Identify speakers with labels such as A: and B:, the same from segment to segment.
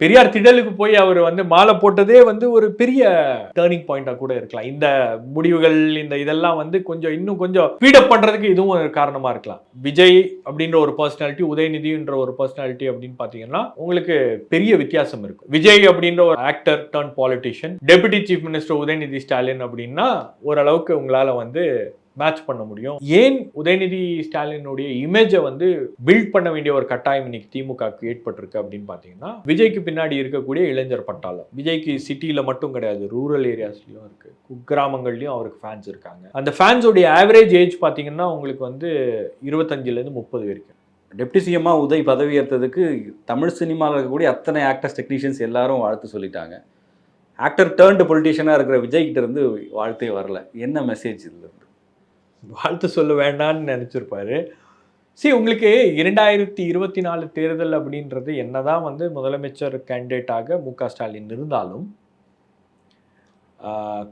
A: பெரியார் திடலுக்கு போய் அவர் வந்து மாலை போட்டதே வந்து ஒரு பெரிய டேர்னிங் பாயிண்டா கூட இருக்கலாம். இந்த முடிவுகள் இந்த இதெல்லாம் வந்து கொஞ்சம் இன்னும் கொஞ்சம் ஸ்பீடப் பண்றதுக்கு இதுவும் ஒரு காரணமா இருக்கலாம். விஜய் அப்படின்ற ஒரு பர்சனாலிட்டி உதயநிதின்ற ஒரு பர்சனாலிட்டி அப்படின்னு பாத்தீங்கன்னா உங்களுக்கு பெரிய வித்தியாசம் இருக்கும். விஜய் அப்படின்ற ஒரு actor turn politician deputy chief minister Udhayanidhi Stalin அப்படின்னா ஓரளவுக்கு உங்களால வந்து மேட்ச் பண்ண முடியும். ஏன் உதயநிதி ஸ்டாலினுடைய இமேஜை வந்து பில்ட் பண்ண வேண்டிய ஒரு கட்டாயம் இன்னைக்கு திமுகவுக்கு ஏற்பட்டிருக்கு அப்படின்னு பார்த்தீங்கன்னா விஜய்க்கு பின்னாடி இருக்கக்கூடிய இளைஞர் பட்டாளம். விஜய்க்கு சிட்டியில் மட்டும் கிடையாது ரூரல் ஏரியாஸ்லையும் இருக்கு. குக்கிராமங்கள்லையும் அவருக்கு ஃபேன்ஸ் இருக்காங்க. அந்த ஃபேன்ஸோடைய ஆவரேஜ் ஏஜ் பார்த்தீங்கன்னா உங்களுக்கு வந்து இருபத்தஞ்சிலேருந்து முப்பது வரைக்கும்.
B: டெப்டி சிஎம்மா உதய் பதவி ஏற்றதுக்கு தமிழ் சினிமாவில் இருக்கக்கூடிய அத்தனை ஆக்டர்ஸ் டெக்னீஷியன்ஸ் எல்லாரும் வாழ்த்து சொல்லிட்டாங்க. ஆக்டர் டேர்ன்டு பொலிட்டீஷியனாக இருக்கிற விஜய்கிட்ட இருந்து வாழ்த்தே வரல. என்ன மெசேஜ் இதில்
A: வாழ்த்து சொல்ல வேண்டாம்னு நினச்சிருப்பாரு. சரி உங்களுக்கு இரண்டாயிரத்தி இருபத்தி நாலு தேர்தல் அப்படின்றது என்னதான் வந்து முதலமைச்சர் கேண்டிடேட்டாக மு க ஸ்டாலின் இருந்தாலும்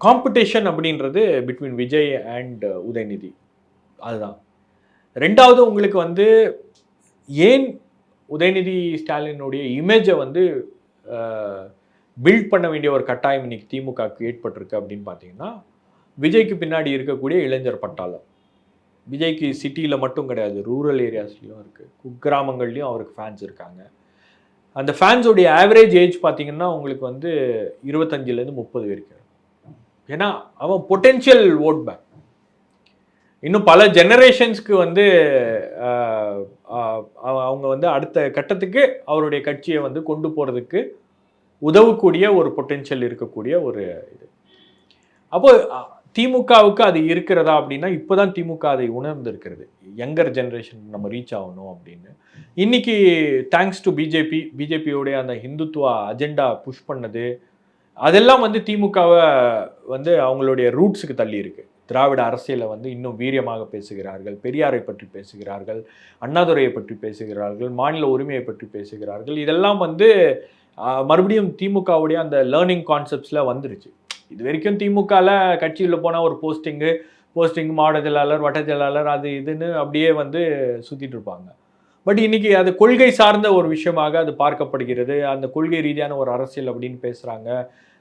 A: காம்படிஷன் அப்படின்றது பிட்வீன் விஜய் அண்ட் உதயநிதி. அதுதான். ரெண்டாவது உங்களுக்கு வந்து ஏன் உதயநிதி ஸ்டாலினுடைய இமேஜை வந்து பில்ட் பண்ண வேண்டிய ஒரு கட்டாயம் இன்னைக்கு திமுகவுக்கு ஏற்பட்டிருக்கு அப்படின்னு பார்த்தீங்கன்னா விஜய்க்கு பின்னாடி இருக்கக்கூடிய இளைஞர் பட்டாளம். விஜய்க்கு சிட்டியில் மட்டும் கிடையாது ரூரல் ஏரியாஸ்லேயும் இருக்குது குக்கிராமங்கள்லேயும் அவருக்கு ஃபேன்ஸ் இருக்காங்க. அந்த ஃபேன்ஸோடைய ஆவரேஜ் ஏஜ் பார்த்தீங்கன்னா உங்களுக்கு வந்து இருபத்தஞ்சிலேருந்து முப்பது வரைக்கும் ஏன்னா அவன் பொட்டென்ஷியல் ஓட் பேங்க் இன்னும் பல ஜெனரேஷன்ஸ்க்கு வந்து அவ- அவங்க வந்து அடுத்த கட்டத்துக்கு அவருடைய கட்சியை வந்து கொண்டு போகிறதுக்கு உதவக்கூடிய ஒரு பொட்டென்ஷியல் இருக்கக்கூடிய ஒரு இது. அப்போ திமுகவுக்கு அது இருக்கிறதா அப்படின்னா இப்போதான் திமுக அதை உணர்ந்திருக்கிறது. யங்கர் ஜென்ரேஷன் நம்ம ரீச் ஆகணும் அப்படின்னு. இன்னைக்கு தேங்க்ஸ் டு பிஜேபி பிஜேபியோடைய அந்த ஹிந்துத்துவ அஜெண்டா புஷ் பண்ணது அதெல்லாம் வந்து திமுகவை வந்து அவங்களுடைய ரூட்ஸுக்கு தள்ளி இருக்கு திராவிட அரசியலை வந்து இன்னும் வீரியமாக பேசுகிறார்கள் பெரியாரை பற்றி பேசுகிறார்கள் அண்ணாதுரையை பற்றி பேசுகிறார்கள் மாநில உரிமையை பற்றி பேசுகிறார்கள். இதெல்லாம் வந்து மறுபடியும் திமுகவுடைய அந்த லேர்னிங் கான்செப்ட்ஸில் வந்துருச்சு. இது வரைக்கும் திமுகவில் கட்சியில் போனால் ஒரு போஸ்டிங்கு போஸ்டிங் மாவட்ட செயலாளர் வட்ட செயலாளர் அது இதுன்னு அப்படியே வந்து சுற்றிட்டு இருப்பாங்க. பட் இன்னைக்கு அது கொள்கை சார்ந்த ஒரு விஷயமாக அது பார்க்கப்படுகிறது. அந்த கொள்கை ரீதியான ஒரு அரசியல் அப்படின்னு பேசுகிறாங்க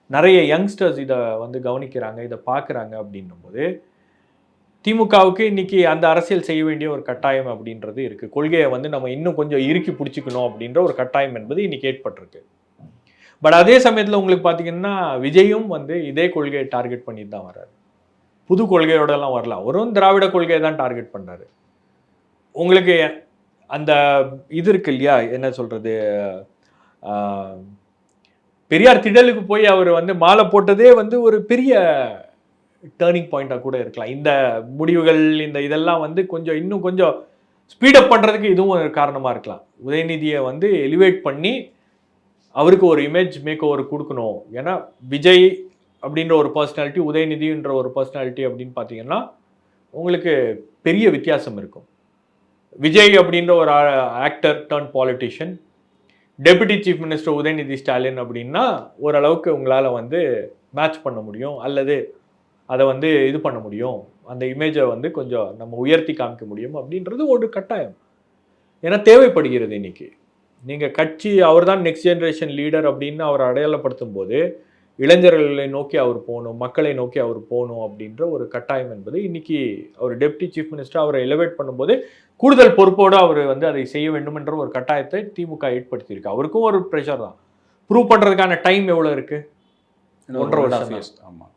A: நிறைய யங்ஸ்டர்ஸ் இதை வந்து கவனிக்கிறாங்க இதை பார்க்குறாங்க அப்படின்னும்போது திமுகவுக்கு இன்னைக்கு அந்த அரசியல் செய்ய வேண்டிய ஒரு கட்டாயம் அப்படின்றது இருக்குது கொள்கையை வந்து நம்ம இன்னும் கொஞ்சம் இறுக்கி பிடிச்சிக்கணும் அப்படின்ற ஒரு கட்டாயம் என்பது இன்னைக்கு ஏற்பட்டிருக்கு. பட் அதே சமயத்தில் உங்களுக்கு பார்த்தீங்கன்னா விஜயும் வந்து இதே கொள்கையை டார்கெட் பண்ணிட்டு தான் வர்றாரு. புது கொள்கையோடலாம் வரலாம் வரும் திராவிட கொள்கையை தான் டார்கெட் பண்ணுறாரு உங்களுக்கு அந்த இது இருக்கு இல்லையா? என்ன சொல்கிறது பெரியார் திடலுக்கு போய் அவர் வந்து மாலை போட்டதே வந்து ஒரு பெரிய டேர்னிங் பாயிண்டாக கூட இருக்கலாம். இந்த முடிவுகள் இந்த இதெல்லாம் வந்து கொஞ்சம் இன்னும் கொஞ்சம் ஸ்பீடப் பண்ணுறதுக்கு இதுவும் ஒரு காரணமாக இருக்கலாம். உதயநிதியை வந்து எலிவேட் பண்ணி அவருக்கு ஒரு இமேஜ் மேக் ஓவர் கொடுக்கணும். ஏன்னா விஜய் அப்படின்ற ஒரு பர்சனாலிட்டி உதயநிதின்ற ஒரு பர்சனாலிட்டி அப்படின்னு பார்த்தீங்கன்னா உங்களுக்கு பெரிய வித்தியாசம் இருக்கும். விஜய் அப்படின்ற ஒரு actor turn politician deputy chief minister Udhayanidhi Stalin அப்படின்னா ஓரளவுக்கு உங்களால் வந்து மேட்ச் பண்ண முடியும். அல்லது அதை வந்து இது பண்ண முடியும். அந்த இமேஜை வந்து கொஞ்சம் நம்ம உயர்த்தி காமிக்க முடியும் அப்படின்றது ஒரு கட்டாயம். ஏன்னா தேவைப்படுகிறது இன்னைக்கு. நீங்கள் கட்சி அவர் தான் நெக்ஸ்ட் ஜெனரேஷன் லீடர் அப்படின்னு அவர் அடையாளப்படுத்தும் போது இளைஞர்களை நோக்கி அவர் போகணும் மக்களை நோக்கி அவர் போகணும் அப்படின்ற ஒரு கட்டாயம் என்பது இன்னைக்கு அவர் டெப்டி சீஃப் மினிஸ்டர் அவரை எலிவேட் பண்ணும்போது கூடுதல் பொறுப்போடு அவர் வந்து அதை செய்ய வேண்டும் என்ற ஒரு கட்டாயத்தை திமுக ஏற்படுத்தியிருக்கு. அவருக்கும் ஒரு ப்ரெஷர் தான். ப்ரூவ் பண்ணுறதுக்கான டைம் எவ்வளோ இருக்கு? ஒன்றரை வருஷம்.
B: ஆமாம்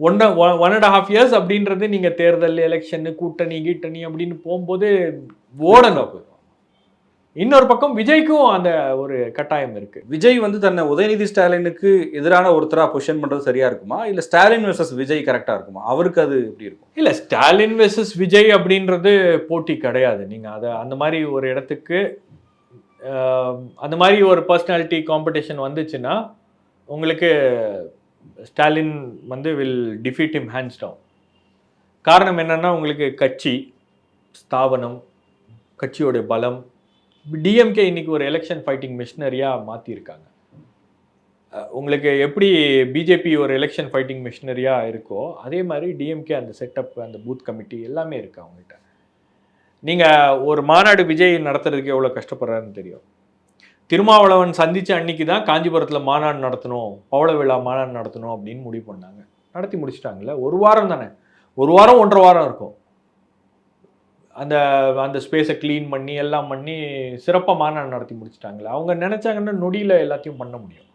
A: one one and half years அப்படின்றது நீங்கள் தேர்தல் எலெக்ஷன் கூட்டணி கீட்டணி அப்படின்னு போகும்போது ஓடணும். இன்னொரு பக்கம் விஜய்க்கும் அந்த ஒரு கட்டாயம் இருக்கு.
B: விஜய் வந்து தன்னை உதயநிதி ஸ்டாலினுக்கு எதிரான ஒருத்தரா பொசிஷன் பண்றது சரியா இருக்குமா? இல்ல ஸ்டாலின் வெர்சஸ் விஜய் கரெக்டா இருக்குமா? அவருக்கு அது எப்படி இருக்கும்?
A: இல்ல ஸ்டாலின் வெர்சஸ் விஜய் அப்படின்றது போட்டி கிடையாது. நீங்க அதை அந்த மாதிரி ஒரு இடத்துக்கு அந்த மாதிரி ஒரு பர்சனாலிட்டி காம்படிஷன் வந்துச்சுன்னா உங்களுக்கு ஸ்டாலின் வந்து will defeat him hands down காரணம் என்னன்னா உங்களுக்கு கட்சி ஸ்தாபனம் கட்சியோட பலம் டிஎம்கே இன்னைக்கு ஒரு எலெக்ஷன் ஃபைட்டிங் மிஷினரியாக மாற்றிருக்காங்க உங்களுக்கு எப்படி பிஜேபி ஒரு எலெக்ஷன் ஃபைட்டிங் மிஷினரியாக இருக்கோ அதே மாதிரி டிஎம்கே அந்த செட்டப் அந்த பூத் கமிட்டி எல்லாமே இருக்கு அவங்ககிட்ட நீங்கள் ஒரு மாநாடு விஜய் நடத்துறதுக்கு எவ்வளோ கஷ்டப்படுறாருன்னு தெரியும். திருமாவளவன் சந்தித்த அன்னைக்கு தான் காஞ்சிபுரத்தில் மாநாடு நடத்தணும் பவள விழா மாநாடு நடத்தணும் அப்படின்னு முடிவு பண்ணாங்க. நடத்தி முடிச்சிட்டாங்கல்ல. ஒரு வாரம் தானே. ஒரு வாரம் ஒன்றரை வாரம் இருக்கும். அந்த அந்த ஸ்பேஸை க்ளீன் பண்ணி எல்லாம் பண்ணி சிறப்பாக மாநாடு நடத்தி முடிச்சிட்டாங்களே. அவங்க நினச்சாங்கன்னா நொடியில் எல்லாத்தையும் பண்ண முடியும்.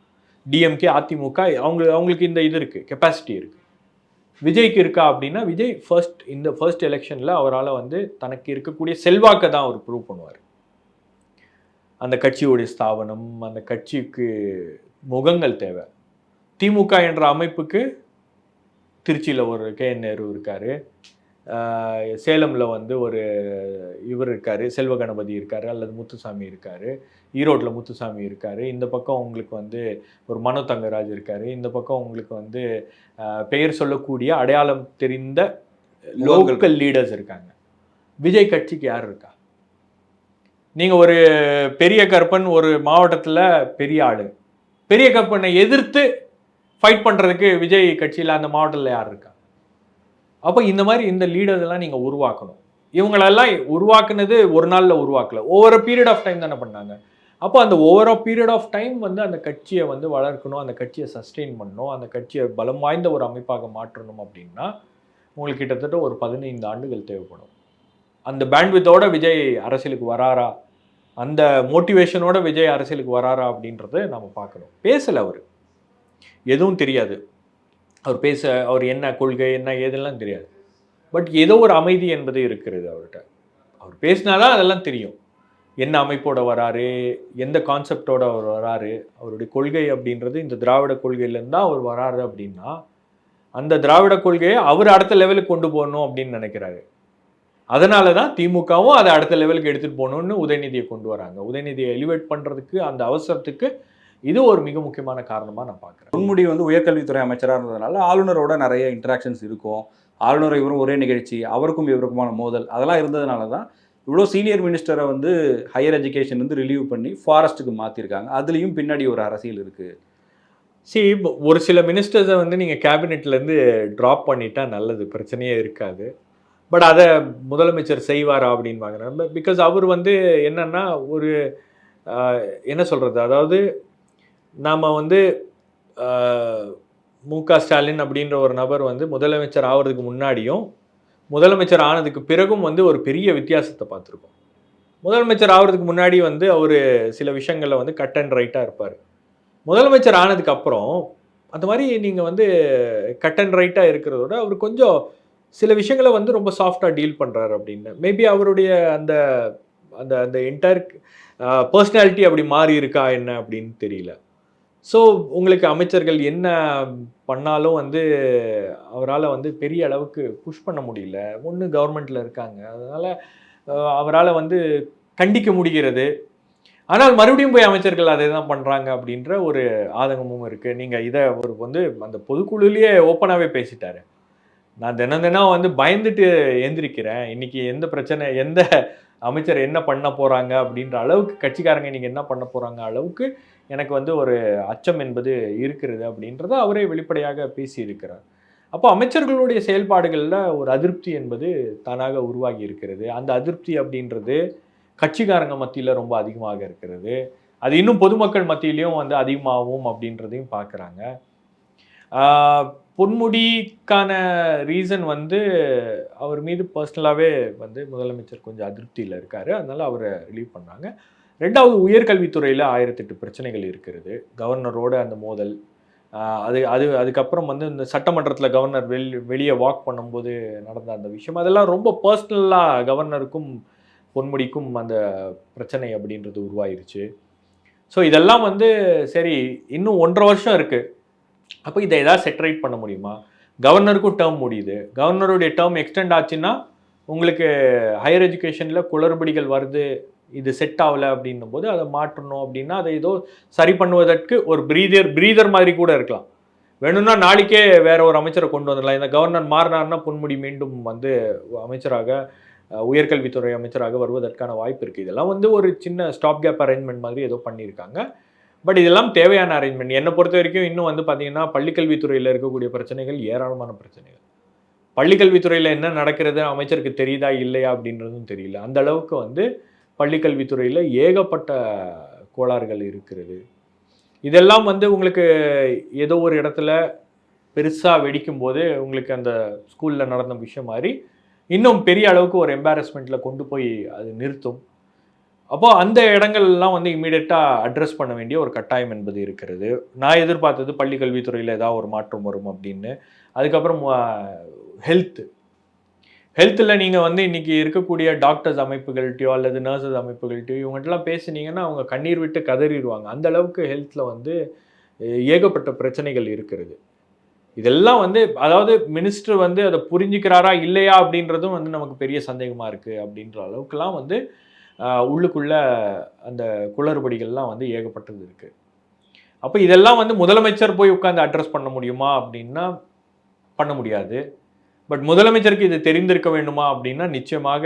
A: டிஎம்கே அதிமுக அவங்க அவங்களுக்கு இந்த இது இருக்குது கெப்பாசிட்டி இருக்குது விஜய்க்கு இருக்கா அப்படின்னா விஜய் ஃபர்ஸ்ட் இந்த ஃபர்ஸ்ட் எலெக்ஷனில் அவரால் வந்து தனக்கு இருக்கக்கூடிய செல்வாக்கை தான் அவர் ப்ரூவ் பண்ணுவார். அந்த கட்சியுடைய ஸ்தாபனம் அந்த கட்சிக்கு முகங்கள் தேவை. திமுக என்ற அமைப்புக்கு திருச்சியில் ஒரு கே என் நேரு இருக்கார். சேலமில் வந்து ஒரு இவர் இருக்கார் செல்வ கணபதி இருக்கார் அல்லது முத்துசாமி இருக்கார். ஈரோட்டில் முத்துசாமி இருக்கார். இந்த பக்கம் உங்களுக்கு வந்து ஒரு மனோ தங்கராஜ் இருக்கார். இந்த பக்கம் உங்களுக்கு வந்து பெயர் சொல்லக்கூடிய அடையாளம் தெரிந்த லோக்கல் லீடர்ஸ் இருக்காங்க. விஜய் கட்சிக்கு யார் இருக்கா? நீங்கள் ஒரு பெரிய கற்பன் ஒரு மாவட்டத்தில் பெரிய ஆளு. பெரிய கற்பனை எதிர்த்து ஃபைட் பண்ணுறதுக்கு விஜய் கட்சியில் அந்த மாவட்டத்தில் யார் இருக்கா? அப்போ இந்த மாதிரி இந்த லீடர்ஸ் எல்லாம் நீங்கள் உருவாக்கணும். இவங்களெல்லாம் உருவாக்குனது ஒரு நாளில் உருவாக்கல. ஓவர் பீரியட் ஆஃப் டைம் தானே பண்ணாங்க. அப்போ அந்த ஓவரா பீரியட் ஆஃப் டைம் வந்து அந்த கட்சியை வந்து வளர்க்கணும் அந்த கட்சியை சஸ்டெயின் பண்ணணும் அந்த கட்சியை பலம் வாய்ந்த ஒரு அமைப்பாக மாற்றணும் அப்படின்னா உங்களுக்கு கிட்டத்தட்ட ஒரு பதினைந்து ஆண்டுகள் தேவைப்படும். அந்த பேண்ட்வித்தோட விஜய் அரசியலுக்கு வராரா? அந்த மோட்டிவேஷனோட விஜய் அரசியலுக்கு வராரா அப்படின்றத நம்ம பார்க்கணும். பேசலை அவர். எதுவும் தெரியாது. அவர் பேச அவர் என்ன கொள்கை என்ன ஏதெல்லாம் தெரியாது. பட் ஏதோ ஒரு அமைதி என்பது இருக்கிறது அவர்கிட்ட. அவர் பேசினாதான் அதெல்லாம் தெரியும். என்ன அமைப்போட வராரு எந்த கான்செப்டோட அவர் வராரு அவருடைய கொள்கை அப்படின்றது இந்த திராவிட கொள்கையிலேருந்து தான் அவர் வராரு அப்படின்னா அந்த திராவிட கொள்கையை அவர் அடுத்த லெவலுக்கு கொண்டு போகணும் அப்படின்னு நினைக்கிறாரு. அதனால தான் திமுகவும் அதை அடுத்த லெவலுக்கு எடுத்துகிட்டு போகணும்னு உதயநிதியை கொண்டு வராங்க. உதயநிதியை எலிவேட் பண்ணுறதுக்கு அந்த அவசரத்துக்கு இது ஒரு மிக முக்கியமான காரணமாக நான் பார்க்குறேன்.
B: பொன்முடி வந்து உயர்கல்வித்துறை அமைச்சராக இருந்ததுனால ஆளுநரோட நிறைய இன்டராக்ஷன்ஸ் இருக்கும். ஆளுநர் இவரும் ஒரே நிகழ்ச்சி அவருக்கும் இவருக்குமான மோதல் அதெல்லாம் இருந்ததுனால தான் இவ்வளோ சீனியர் மினிஸ்டரை வந்து ஹையர் எஜுகேஷன் வந்து ரிலீவ் பண்ணி ஃபாரஸ்ட்டுக்கு மாற்றிருக்காங்க அதுலேயும் பின்னாடி ஒரு அரசியல் இருக்குது
A: சி ஒரு சில மினிஸ்டர்ஸை வந்து நீங்கள் கேபினெட்லேருந்து ட்ராப் பண்ணிட்டா நல்லது பிரச்சனையே இருக்காது. பட் அதை முதலமைச்சர் செய்வாரா அப்படின்னு பார்க்குறேன். பிகாஸ் அவர் வந்து என்னன்னா ஒரு என்ன சொல்கிறது அதாவது நாம் வந்து மு க ஸ்டாலின் அப்படின்ற ஒரு நபர் வந்து முதலமைச்சர் ஆகிறதுக்கு முன்னாடியும் முதலமைச்சர் ஆனதுக்கு பிறகும் வந்து ஒரு பெரிய வித்தியாசத்தை பார்த்துருக்கோம். முதலமைச்சர் ஆகிறதுக்கு முன்னாடி வந்து அவர் சில விஷயங்களில் வந்து கட் அண்ட் ரைட்டாக இருப்பார். முதலமைச்சர் ஆனதுக்கு அப்புறம் அந்த மாதிரி நீங்கள் வந்து கட் அண்ட் ரைட்டாக இருக்கிறதோட அவர் கொஞ்சம் சில விஷயங்களை வந்து ரொம்ப சாஃப்டாக டீல் பண்ணுறாரு அப்படின்னு. மேபி அவருடைய அந்த அந்த அந்த என்டையர் பர்சனாலிட்டி அப்படி மாறி இருக்கா என்ன அப்படின்னு தெரியல. ஸோ உங்களுக்கு அமைச்சர்கள் என்ன பண்ணாலும் வந்து அவரால் வந்து பெரிய அளவுக்கு புஷ் பண்ண முடியல. ஒன்று கவர்மெண்ட்டில் இருக்காங்க. அதனால் அவரால் வந்து கண்டிக்க முடிகிறது. ஆனால் மறுபடியும் போய் அமைச்சர்கள் அதை தான் பண்ணுறாங்க அப்படின்ற ஒரு ஆதங்கமும் இருக்குது நீங்கள் இதை ஒரு வந்து அந்த பொதுக்குழுலேயே ஓப்பனாகவே பேசிட்டாரு. நான் தினம் தினம் வந்து பயந்துட்டு எந்திரிக்கிறேன். இன்றைக்கி எந்த பிரச்சனை எந்த அமைச்சர் என்ன பண்ண போகிறாங்க அப்படின்ற அளவுக்கு கட்சிக்காரங்க நீங்கள் என்ன பண்ண போகிறாங்க அளவுக்கு எனக்கு வந்து ஒரு அச்சம் என்பது இருக்கிறது அப்படின்றத அவரே வெளிப்படையாக பேசியிருக்கிறார். அப்போ அமைச்சர்களுடைய செயல்பாடுகளில் ஒரு அதிருப்தி என்பது தானாக உருவாகி இருக்கிறது. அந்த அதிருப்தி அப்படின்றது கட்சிக்காரங்க மத்தியில் ரொம்ப அதிகமாக இருக்கிறது. அது இன்னும் பொதுமக்கள் மத்தியிலையும் வந்து அதிகமாகும் அப்படின்றதையும் பார்க்குறாங்க. பொன்முடிக்கான ரீசன் வந்து அவர் மீது பர்சனலாகவே வந்து முதலமைச்சர் கொஞ்சம் அதிருப்தியில் இருக்கார். அதனால் அவரை ரிலீவ் பண்ணாங்க ரெண்டாவது உயர்கல்வித்துறையில் ஆயிரத்தெட்டு பிரச்சனைகள் இருக்கிறது. கவர்னரோட அந்த மோதல் அது அது அதுக்கப்புறம் வந்து இந்த சட்டமன்றத்தில் கவர்னர் வெளி வெளியே வாக் பண்ணும்போது நடந்த அந்த விஷயம் அதெல்லாம் ரொம்ப பர்சனலாக கவர்னருக்கும் பொன்முடிக்கும் அந்த பிரச்சனை அப்படின்றது உருவாயிருச்சு. ஸோ இதெல்லாம் வந்து சரி இன்னும் ஒன்றரை வருஷம் இருக்குது அப்போ இதை ஏதாவது செட்டரேட் பண்ண முடியுமா? கவர்னருக்கும் டேர்ம் முடியுது. கவர்னருடைய டேர்ம் எக்ஸ்டெண்ட் ஆச்சுன்னா உங்களுக்கு ஹையர் எஜுகேஷனில் குளறுபடிகள் வருது. இது செட் ஆகலை அப்படின்னும் போது அதை மாற்றணும் அப்படின்னா அதை ஏதோ சரி பண்ணுவதற்கு ஒரு பிரீதர் பிரீதர் மாதிரி கூட இருக்கலாம். வேணும்னா நாளைக்கே வேற ஒரு அமைச்சரை கொண்டு வந்துடலாம். இந்த கவர்னர் மாறினார்னா பொன்முடி மீண்டும் வந்து அமைச்சராக உயர்கல்வித்துறை அமைச்சராக வருவதற்கான வாய்ப்பு இருக்குது இதெல்லாம் வந்து ஒரு சின்ன ஸ்டாப் கேப் அரேஞ்ச்மெண்ட் மாதிரி ஏதோ பண்ணியிருக்காங்க. பட் இதெல்லாம் தேவையான அரேஞ்ச்மெண்ட் என்னை பொறுத்த வரைக்கும் இன்னும் வந்து பார்த்தீங்கன்னா பள்ளிக்கல்வித்துறையில் இருக்கக்கூடிய பிரச்சனைகள் ஏராளமான பிரச்சனைகள். பள்ளிக்கல்வித்துறையில் என்ன நடக்கிறது அமைச்சருக்கு தெரியுதா இல்லையா அப்படின்றதும் தெரியல. அந்த அளவுக்கு வந்து பள்ளிக்கல்வித்துறையில் ஏகப்பட்ட கோளாறுகள் இருக்கிறது. இதெல்லாம் வந்து உங்களுக்கு ஏதோ ஒரு இடத்துல பெருசாக வெடிக்கும் போது உங்களுக்கு அந்த ஸ்கூலில் நடந்த விஷயம் மாதிரி இன்னும் பெரிய அளவுக்கு ஒரு எம்பாரஸ்மெண்ட்டில் கொண்டு போய் அது நிறுத்தும். அப்போ அந்த இடங்கள்லாம் வந்து இமீடியட்டாக அட்ரஸ் பண்ண வேண்டிய ஒரு கட்டாயம் என்பது இருக்கிறது. நான் எதிர்பார்த்தது பள்ளி கல்வித்துறையில் ஏதாவது ஒரு மாற்றம் வரும் அப்படின்னு. அதுக்கப்புறம் ஹெல்த்து ஹெல்த்தில் நீங்கள் வந்து இன்றைக்கி இருக்கக்கூடிய டாக்டர்ஸ் அமைப்புகள்கிட்டயோ அல்லது நர்சஸ் அமைப்புகள்கிட்டயோ இவங்ககிட்டலாம் பேசுனீங்கன்னா அவங்க கண்ணீர் விட்டு கதறிடுவாங்க. அந்த அளவுக்கு ஹெல்த்தில் வந்து ஏகப்பட்ட பிரச்சனைகள் இருக்கிறது. இதெல்லாம் வந்து அதாவது மினிஸ்டர் வந்து அதை புரிஞ்சுக்கிறாரா இல்லையா அப்படின்றதும் வந்து நமக்கு பெரிய சந்தேகமாக இருக்குது அப்படின்ற அளவுக்குலாம் வந்து உள்ளுக்குள்ள அந்த குளறுபடிகள்லாம் வந்து ஏகப்பட்டது இருக்குது அப்போ இதெல்லாம் வந்து முதலமைச்சர் போய் உட்காந்து அட்ரஸ் பண்ண முடியுமா அப்படின்னா பண்ண முடியாது. பட் முதலமைச்சருக்கு இது தெரிந்திருக்க வேண்டுமா அப்படின்னா நிச்சயமாக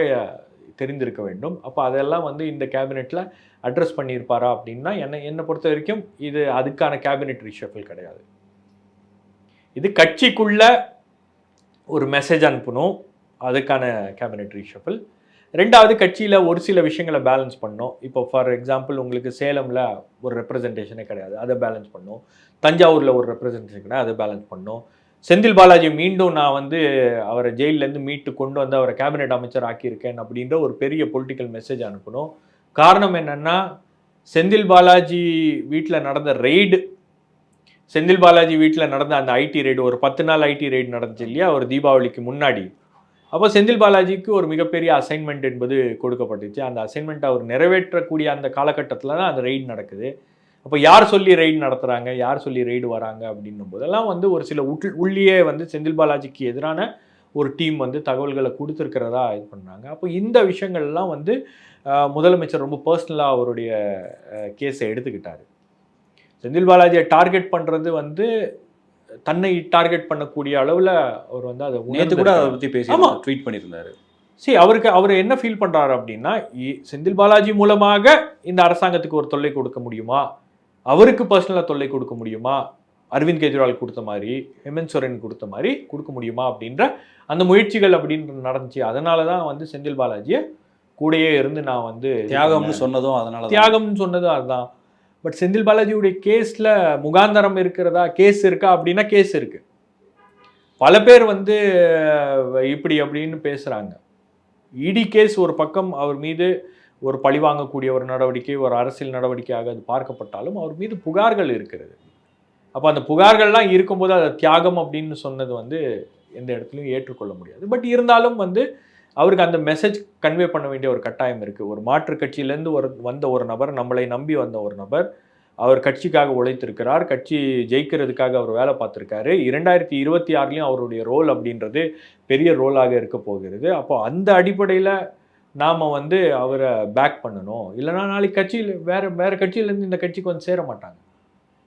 A: தெரிந்திருக்க வேண்டும். அப்போ அதெல்லாம் வந்து இந்த கேபினெட்டில் அட்ரஸ் பண்ணியிருப்பாரா அப்படின்னா என்னை என்னை பொறுத்த வரைக்கும் இது அதுக்கான கேபினெட் ரீஷஃபில் கிடையாது. இது கட்சிக்குள்ள ஒரு மெசேஜ் அனுப்பணும் அதுக்கான கேபினெட் ரீஷஃபில் ரெண்டாவது கட்சியில் ஒரு சில விஷயங்களை பேலன்ஸ் பண்ணோம் இப்போ ஃபார் எக்ஸாம்பிள் உங்களுக்கு சேலமில் ஒரு ரெப்ரசன்டேஷனே கிடையாது அதை பேலன்ஸ் பண்ணோம் தஞ்சாவூரில் ஒரு ரெப்ரசன்டேஷன் கிடையாது அதை பேலன்ஸ் பண்ணோம் செந்தில் பாலாஜி மீண்டும் நான் வந்து அவரை ஜெயிலேருந்து மீட்டு கொண்டு வந்து அவரை கேபினெட் அமைச்சர் ஆக்கியிருக்கேன் அப்படின்ற ஒரு பெரிய பொலிட்டிக்கல் மெசேஜ் அனுப்பணும். காரணம் என்னென்னா செந்தில் பாலாஜி வீட்டில் நடந்த ரெய்டு செந்தில் பாலாஜி வீட்டில் நடந்த அந்த ஐடி ரெய்டு ஒரு பத்து நாள் ஐடி ரெய்டு நடந்துச்சு இல்லையா? ஒரு தீபாவளிக்கு முன்னாடி. அப்போ செந்தில் பாலாஜிக்கு ஒரு மிகப்பெரிய அசைன்மெண்ட் என்பது கொடுக்கப்பட்டுச்சு. அந்த அசைன்மெண்ட் அவர் நிறைவேற்றக்கூடிய அந்த காலகட்டத்தில் தான் அந்த ரெய்டு நடக்குது. அப்போ யார் சொல்லி ரெய்டு நடத்துகிறாங்க யார் சொல்லி ரெய்டு வராங்க? அப்படின்னும் போதெல்லாம் வந்து ஒரு சில உள் உள்ளியே வந்து செந்தில் பாலாஜிக்கு எதிரான ஒரு டீம் வந்து தகவல்களை கொடுத்துருக்கிறதா இது பண்ணாங்க அப்போ இந்த விஷயங்கள்லாம் வந்து முதலமைச்சர் ரொம்ப பர்சனலாக அவருடைய கேஸை எடுத்துக்கிட்டாரு. செந்தில் பாலாஜியை டார்கெட் பண்ணுறது வந்து தன்னை டார்கெட் பண்ணக்கூடிய அளவில் அவர் வந்து அதை
B: நேற்று கூட அதை. பற்றி பேசி. ட்வீட் பண்ணியிருந்தாரு.
A: சரி அவருக்கு அவர் என்ன ஃபீல் பண்றாரு அப்படின்னா செந்தில் பாலாஜி மூலமாக இந்த அரசாங்கத்துக்கு ஒரு தொல்லை கொடுக்க முடியுமா? அவருக்கு பர்சனலாக தொல்லை கொடுக்க முடியுமா? அரவிந்த் கெஜ்ரிவால் கொடுத்த மாதிரி ஹேமந்த் சோரன் கொடுத்த மாதிரி கொடுக்க முடியுமா அப்படின்ற அந்த முயற்சிகள் அப்படின்னு நடந்துச்சு. அதனால தான் வந்து செந்தில் பாலாஜியை கூடயே இருந்து நான் வந்து
B: தியாகம்னு. சொன்னதும் அதனால தான்.
A: தியாகம்னு சொன்னது அதுதான். பட் செந்தில் பாலாஜியுடைய கேஸ்ல முகாந்தரம் இருக்கிறதா? கேஸ் இருக்கா? அப்படின்னா கேஸ் இருக்கு. பல பேர் வந்து இப்படி அப்படின்னு பேசுறாங்க. இடி கேஸ் ஒரு பக்கம் அவர் மீது ஒரு பழி வாங்கக்கூடிய ஒரு நடவடிக்கை ஒரு அரசியல் நடவடிக்கையாக அது பார்க்கப்பட்டாலும் அவர் மீது புகார்கள் இருக்கிறது. அப்போ அந்த புகார்கள்லாம் இருக்கும்போது அதை தியாகம் அப்படின்னு சொன்னது வந்து எந்த இடத்துலையும் ஏற்றுக்கொள்ள முடியாது. பட் இருந்தாலும் வந்து அவருக்கு அந்த மெசேஜ் கன்வே பண்ண வேண்டிய ஒரு கட்டாயம் இருக்குது ஒரு மாற்று கட்சியிலேருந்து ஒரு வந்த ஒரு நபர் நம்மளை நம்பி வந்த ஒரு நபர் அவர் கட்சிக்காக உழைத்திருக்கிறார் கட்சி ஜெயிக்கிறதுக்காக அவர் வேலை பார்த்துருக்காரு. இரண்டாயிரத்தி இருபத்தி ஆறுலேயும் அவருடைய ரோல் அப்படின்றது பெரிய ரோலாக இருக்க போகிறது. அப்போ அந்த அடிப்படையில் நாம் வந்து அவரை பேக் பண்ணணும். இல்லைன்னா நாளைக்கு கட்சியில் வேற வேற கட்சியிலேருந்து இந்த கட்சிக்கு வந்து சேர மாட்டாங்க.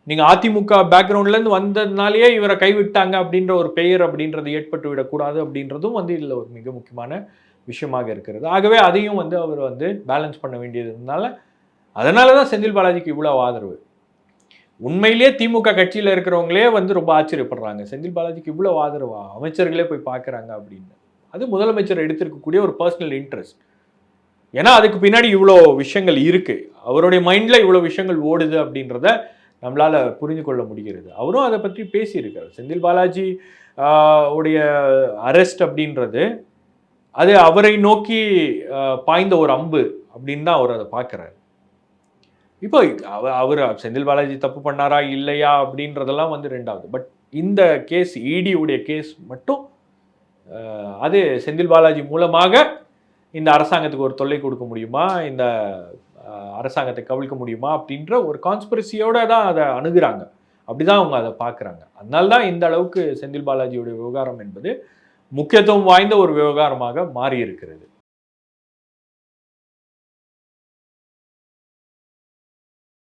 A: நீங்கள் அதிமுக பேக்ரவுண்ட்லேருந்து வந்ததுனாலேயே இவரை கைவிட்டாங்க அப்படின்ற ஒரு பெயர் அப்படின்றது ஏற்பட்டு விடக்கூடாது அப்படின்றதும் வந்து இதில் ஒரு மிக முக்கியமான விஷயமாக இருக்கிறது. ஆகவே அதையும் வந்து அவர் வந்து பேலன்ஸ் பண்ண வேண்டியதுனால அதனால தான் செந்தில் பாலாஜிக்கு இவ்வளோ ஆதரவு. உண்மையிலேயே திமுக கட்சியில் இருக்கிறவங்களே வந்து ரொம்ப ஆச்சரியப்படுறாங்க. செந்தில் பாலாஜிக்கு இவ்வளோ ஆதரவா? அமைச்சர்களே போய் பார்க்குறாங்க அப்படின்னு. அது முதலமைச்சர் எடுத்திருக்கக்கூடிய ஒரு பர்சனல் இன்ட்ரெஸ்ட் ஏன்னா அதுக்கு பின்னாடி இவ்வளோ விஷயங்கள் இருக்குது அவருடைய மைண்டில் இவ்வளோ விஷயங்கள் ஓடுது அப்படின்றத நம்மளால் புரிந்து கொள்ள முடிகிறது. அவரும் அதை பற்றி பேசியிருக்கார். செந்தில் பாலாஜி உடைய அரெஸ்ட் அப்படின்றது அது அவரை நோக்கி பாய்ந்த ஒரு அம்பு அப்படின்னு தான் அவர் அதை பார்க்குறாரு. இப்போ அவர் செந்தில் பாலாஜி தப்பு பண்ணாரா இல்லையா அப்படின்றதெல்லாம் வந்து ரெண்டாவது. பட் இந்த கேஸ் இடியுடைய உடைய கேஸ் மட்டும் அது செந்தில் பாலாஜி மூலமாக இந்த அரசாங்கத்துக்கு ஒரு தொல்லை கொடுக்க முடியுமா? இந்த அரசாங்கத்தை கவிழ்க்க முடியுமா? அப்படின்ற ஒரு கான்ஸ்பிரசியோட தான் அதை அணுகிறாங்க. அப்படிதான் அவங்க அதை பார்க்குறாங்க. அதனால தான் இந்த அளவுக்கு செந்தில் பாலாஜியுடைய விவகாரம் என்பது முக்கியத்துவம் வாய்ந்த ஒரு விவகாரமாக மாறி இருக்கிறது